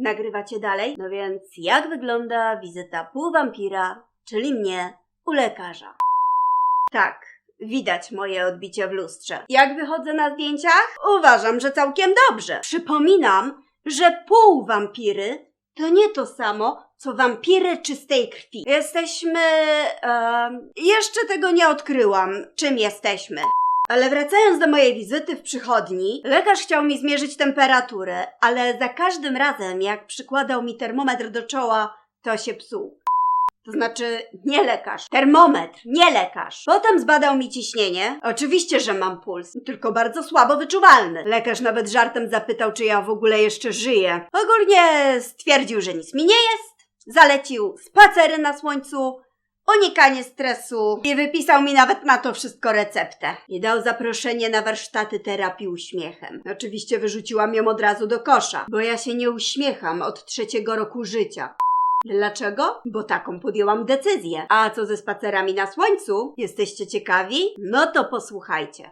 Nagrywacie dalej? No więc jak wygląda wizyta półwampira, czyli mnie, u lekarza? Tak, widać moje odbicie w lustrze. Jak wychodzę na zdjęciach? Uważam, że całkiem dobrze. Przypominam, że półwampiry to nie to samo, co wampiry czystej krwi. Jesteśmy. em, jeszcze tego nie odkryłam, czym jesteśmy. Ale wracając do mojej wizyty w przychodni, lekarz chciał mi zmierzyć temperaturę, ale za każdym razem, jak przykładał mi termometr do czoła, to się psuł. To znaczy, nie lekarz, termometr, nie lekarz. Potem zbadał mi ciśnienie. Oczywiście, że mam puls, tylko bardzo słabo wyczuwalny. Lekarz nawet żartem zapytał, czy ja w ogóle jeszcze żyję. Ogólnie stwierdził, że nic mi nie jest. Zalecił spacery na słońcu, unikanie stresu i wypisał mi nawet na to wszystko receptę. I dał zaproszenie na warsztaty terapii uśmiechem. Oczywiście wyrzuciłam ją od razu do kosza, bo ja się nie uśmiecham od trzeciego roku życia. Dlaczego? Bo taką podjęłam decyzję. A co ze spacerami na słońcu? Jesteście ciekawi? No to posłuchajcie.